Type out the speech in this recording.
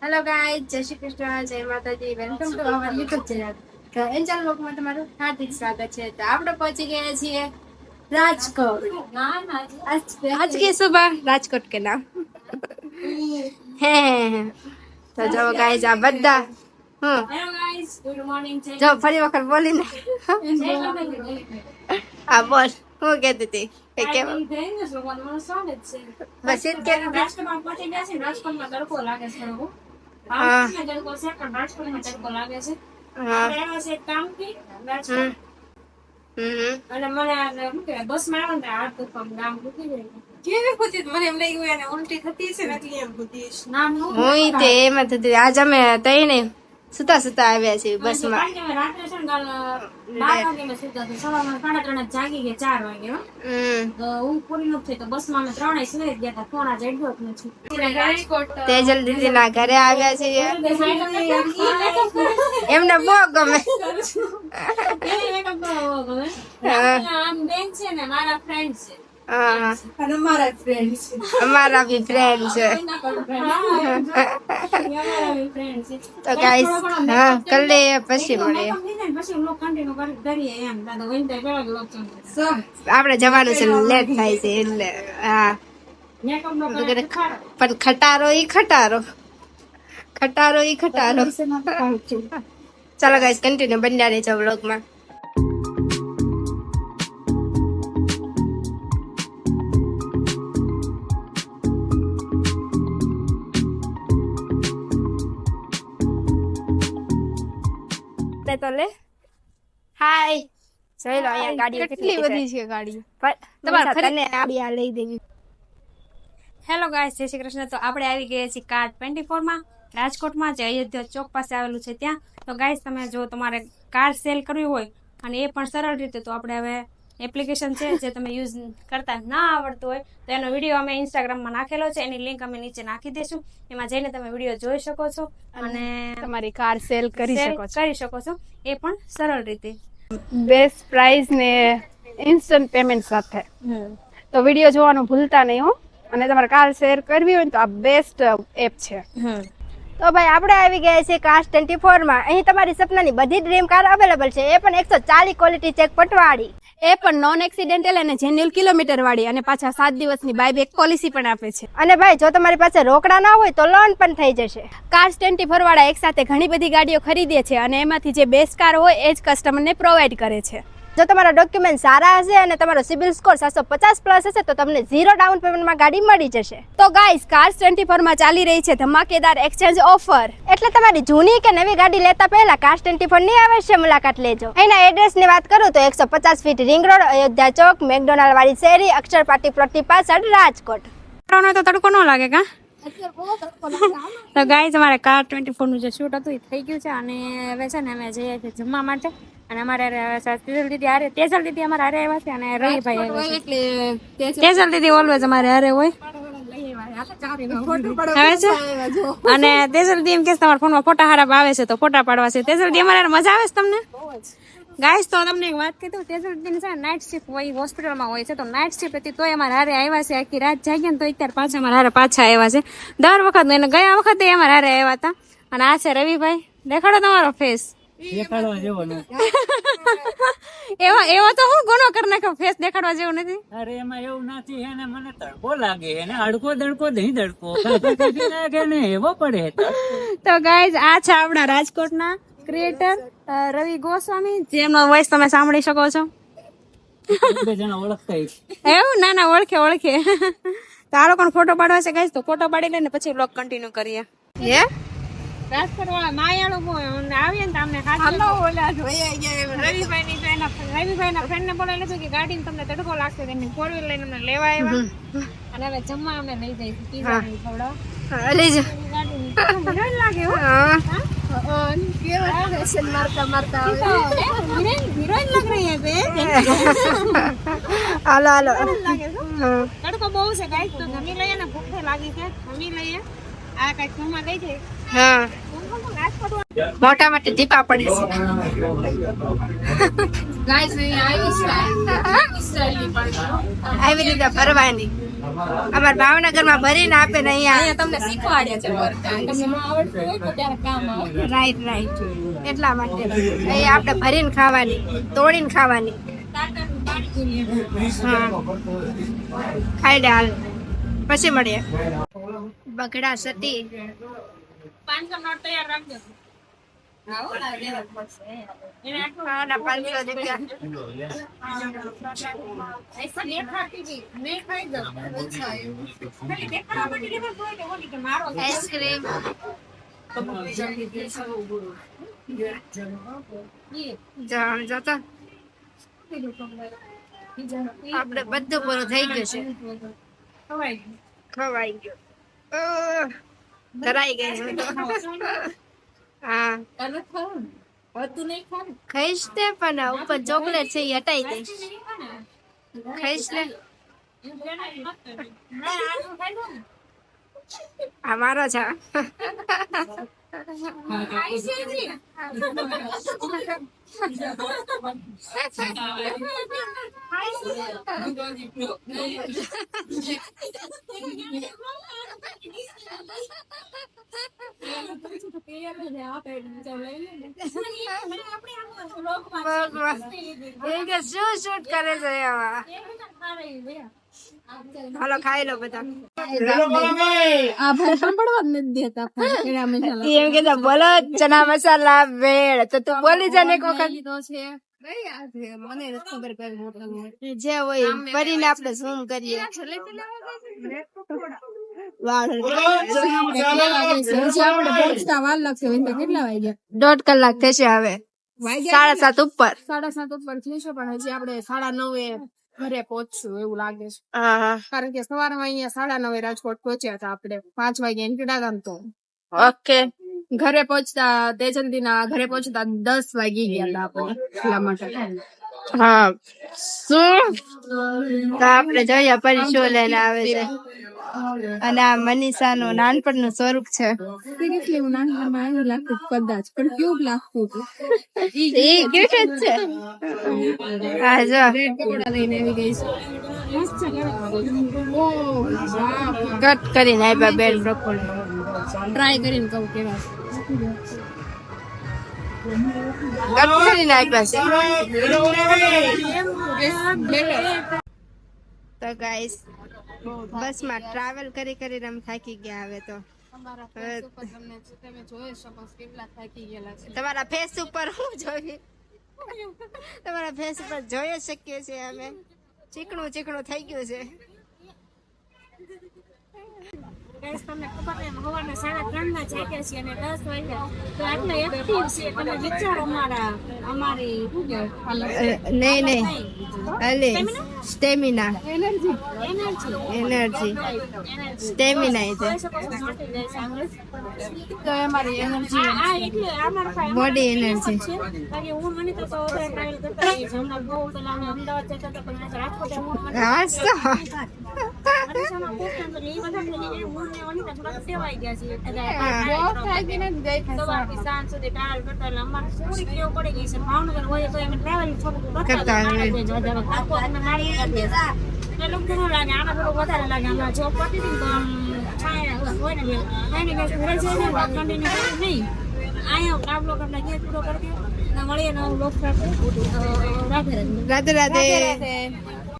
Hello guys જય શ્રી કૃષ્ણ જય માતાજી welcome to our YouTube channel Angel લોકમાં તમારું હાર્દિક સ્વાગત છે તો આપણે પહોંચી ગયા છીએ રાજકોટ आज आज की सुबह રાજકોટ के नाम હે તો જો ગાઈઝ આ બધા હમ હેલો ગાઈસ ગુડ મોર્નિંગ છે જો ફરી વખત બોલીને આ બોલ હું કહેતી હતી કે કેમ બસ જ કે રાજકોટમાં પહોંચી ગયા છે રાજકોટમાં તડકો લાગે છે એવું હા. તડકો છે પણ રાજકોટમાં તડકો લાગે છે. હા. આવ્યા છે કામથી રાજકોટ. હમ. હમ અને મને આ શું કહેવાય બસમાં આવ્યા ને આ તો આમ ગામ ભૂકી ગયું મને એમ લાગ્યું એને ઉલટી થતી છે ને એટલે એમ પૂછી છે. નામ શું હું તે એમ જ હતી. આજ અમે તઈને સુતા સુતા આવ્યા છે બસમાં માં. રાત્રે છે ને બાર વાગે મેં સુતા તો સવારમાં સાડા ત્રણ જાગી ગયા ચાર વાગે તો હું પૂરી નથી થઈ તો બસમાં અમે ત્રણેય સુઈ ગયા હતા ફોન આજે અડ્યો જ નથી. તેજલ દીદી ના ઘરે આવ્યા છે એમને બહુ ગમે. આમ બેન છે ને મારા ફ્રેન્ડ છે. અમારા બી ફ્રેન્ડ છે. તો ગાઈસ હા કલે પછી મળીએ. આપણે જવાનું છે લેટ થાય છે એટલે હા. પણ ખટારો ઈ ખટારો. ખટારો ઈ ખટારો. ચાલો ગાઈસ કન્ટિન્યુ બન્યા રહેજો વ્લોગમાં તે તો લે. હાય. જોઈ લો અહીંયા ગાડી કેટલી બધી છે ગાડી તમારે તને આ બી આ લઈ દેવી. હેલો ગાઈસ જય શ્રી કૃષ્ણ. તો આપણે આવી ગયા છીએ કાર ટ્વેન્ટી ફોરમાં. રાજકોટમાં જે અયોધ્યા ચોક પાસે આવેલું છે ત્યાં. તો ગાઈસ તમે જો તમારે કાર સેલ કરવી હોય અને એ પણ સરળ રીતે તો આપણે હવે એપ્લિકેશન છે જે તમે યુઝ કરતા ના આવડતું હોય તો એનો વીડિયો અમે ઇન્સ્ટાગ્રામમાં નાખેલો છે. એની લિંક અમે નીચે નાખી દઈશું. એમાં જઈને તમે વીડિયો જોઈ શકો છો અને તમારી કાર સેલ કરી શકો છો. કરી શકો છો. એ પણ સરળ રીતે. બેસ્ટ પ્રાઇસ ને ઇન્સ્ટન્ટ પેમેન્ટ સાથે. તો વીડિયો જોવાનું ભૂલતા નહીં હો. અને તમારે કાર શેર કરવી હોય તો આ બેસ્ટ એપ છે. તો ભાઈ આપણે આવી ગયા છે કાસ્ટ ટ્વેન્ટી ફોરમાં અહીં તમારી સપનાની બધી ડ્રીમ કાર અવેલેબલ છે. એ પણ એકસો ચાલીસ ક્વોલિટી ચેક પટવાળી. એ પણ નોન એક્સિડેન્ટલ અને જેન્યુઅલ કિલોમીટર વાળી અને પાછા સાત દિવસની બાય બેક પોલિસી પણ આપે છે. અને ભાઈ જો તમારી પાસે રોકડા ના હોય તો લોન પણ થઈ જશે. કાર સ્ટેન્ટી ફરવાળા એકસાથે ઘણી બધી ગાડીઓ ખરીદે છે અને એમાંથી જે બેસ્ટ કાર હોય એ જ કસ્ટમરને પ્રોવાઈડ કરે છે. જો તમારા ડોક્યુમેન્ટ સારા હશે અને તમારો સિબિલ સ્કોર સાતસો પચાસ પ્લસ હશે તો તમને ઝીરો ડાઉન પેમેન્ટમાં ગાડી મળી જશે. તો ગાઈસ કાર્સ ટ્વેન્ટી ફોરમાં ચાલી રહી છે ધમાકેદાર એક્સચેન્જ ઓફર એટલે તમારી જૂની કે નવી ગાડી લેતા પહેલા કાસ્ટ ટ્વેન્ટી ફોરની અવશ્ય મુલાકાત લેજો. અહીંના એડ્રેસની વાત કરું તો એકસો પચાસ ફીટ રિંગ રોડ અયોધ્યા ચોક મેકડોનાલ્ડ વાળી શેરી અક્ષર પાટી પ્લોટની પાછળ રાજકોટ. તો તડકો ન લાગે કા? તો ગાય તમારે કાર ટ્વેન્ટી ફોરનું જે શૂટ હતું એ થઈ ગયું છે અને હવે છે ને અમે જઈએ છીએ જમવા માટે. અને અમારે તેજલ દીદી હારે તેજલ દીદી અમારે હારે આવ્યા છે અને રવિભાઈ આવ્યા છે. તેજલ દીદી ઓલવેઝ અમારે હારે હોય. અને તેજલ દીદી એમ કે તમારા ફોનમાં ફોટા હારા આવે છે તો ફોટા પાડવા છે. તેજલ દીદી અમારે મજા આવે છે તમને? ગાઈસ તો તમને એક વાત કીધું તેજલ દીદી છે નાઇટ શિફ્ટ હોય હોસ્પિટલમાં હોય છે તો નાઇટ શિફ્ટ હતી તોય અમારા હારે આવ્યા છે આખી રાત જાગ્યા ને તો અત્યારે પાછા અમારા હારે પાછા આવ્યા છે. દર વખત એને ગયા વખતે અમારા હારે આવ્યા હતા. અને આ છે રવિભાઈ. દેખાડો તમારો ફેસ એવો એવો તો હું ગુનો કરી નાખ્યો ફેસ દેખાડવા જેવું નથી? અરે એમાં એવું નથી હે મને તડકો લાગે એને અડકો દડકો નહીં દડકો. લાગે ને એવો પડે. તો ગાઈઝ આ છે આપણા રાજકોટના ક્રિએટર રવિ ગોસ્વામી જેમનો વોઇસ તમે સાંભળી શકો છો. એવું? ના ના ઓળખે ઓળખે. તો આ લોકોને ફોટો પાડવા છે ગાઈઝ તો ફોટો પાડી લઈને પછી બ્લોગ કન્ટિન્યુ કરીએ. હે? રાજકોટ વાળા માયાળુ આવીએ ને તમને રવિભાઈ ની રવિભાઈ ના ફ્રેન્ડ ને બોલાવી લીધું કે ગાડી તમને તડકો લાગશે તેમની ફોર વ્હીલ લઈને અમને લેવા આવ્યા. અને હવે જમવા અમે લઈ જઈશું. પીઝા ને લઈ જા. ગાડી લાગે હો? હા. હિરોઈન હિરોઈન લગ રહી હે બે હાલો હાલો લાગે છે હા. તડકો બહુ છે ગાઈસ તો જમી લઈએ ને ભૂખ લાગી છે જમી લઈએ આ કાંઈક જમવા લઈ જઈએ હા મોટા માટે દીપા પડે છે આવી રીતે ફરવાની અમારા ભાવનગરમાં ભરીને આપે ને અહીંયા. તમને શીખવાડે છે તમને આવડતું હોય તો ત્યારે કામ આવે. રાઈટ રાઈટ એટલા માટે. અહીંયા આપણે ભરીને ખાવાની તોડીને ખાવાની. ખાઈ લે હાલ. પછી મળીએ. બગડા સતી. પાંચસો નોટ તૈયાર રાખજો. આઈસ્ક્રીમ જતો આપણે બધું પૂરું થઈ ગયું છે. ખવાઈ ગયું. ધરાઈ ગઈ હું. તો. હા તને ખાવું નહીં ખાવું ખાઈશ ને પણ ઉપર ચોકલેટ છે એ હટાઈ દઈશ. ખાઈશ ને આ મારો છે. ભગવાન. શું શૂટ કરે છે આવા હાલો ખાઈ લો બધા. આભાર સાંભળવા જ નથી દેતા એમ કે બોલો ચના મસાલા વેળ. તો તું બોલી જા ને એક લીધો છે? મને ખબર જે હોય આપણે શું કરીએ દોઢ કલાક થશે હવે. સાડા સાત ઉપર. સાડા સાત ઉપર થશે પણ હજી આપણે સાડા નવે ઘરે પહોંચશું એવું લાગે છે. કારણ કે સવારમાં અહીંયા સાડા નવે રાજકોટ પહોંચ્યા હતા આપણે. પાંચ વાગે નીકળ્યા હતા તો. ઓકે. ઘરે પહોંચતા તેજંતી ના ઘરે પહોંચતા દસ વાગી ગયા હતા આપણે. એટલા માટે. હા. શું? તો આપણે જોઈએ પરી શું લઈને આવે છે. અને આ મનીષાનું નાનપણનું સ્વરૂપ છે. સિરિયસલી હું નાનપણમાં એવું લાગતું કદાચ પણ કેવું લાગતું એ ક્યુટ જ છે. હા જો. પકોડા લઈને આવી ગઈ છે. કટ કરીને આપ્યા બેડ બ્રોકોલી ટ્રાય કરીને કહું કેવા કટ કરીને આપ્યા છે તો ગાઈસ બસમાં ટ્રાવેલ કરી કરીને અમે થાકી ગયા હવે તો. તમારા ફેસ ઉપર હું જોઈ તમારા ફેસ ઉપર જોઈ શકીએ છીએ અમે. ચીકણું ચીકણું થઈ ગયું છે. ગાઈસ તમને ખબર છે સવારના સાડા ત્રણ ના જાગ્યા છીએ અને દસ વાગ્યા. તો આટલા એક્ટિવ છે તમે વિચારો અમારા અમારી શું કહેવાય? નહીં નહીં. અલે સ્ટેમિના એનર્જી એનર્જી સ્ટેમિના છે તો અમારી એનર્જી આ એટલે અમારા બોડી એનર્જી છે. હું મને તો તો ટ્રાવેલ કરતા હમણાં બહુ પેલા અમદાવાદ જતા હતા પણ રાજકોટ હું મને હા રાધે રાધે. રાધે રાધે.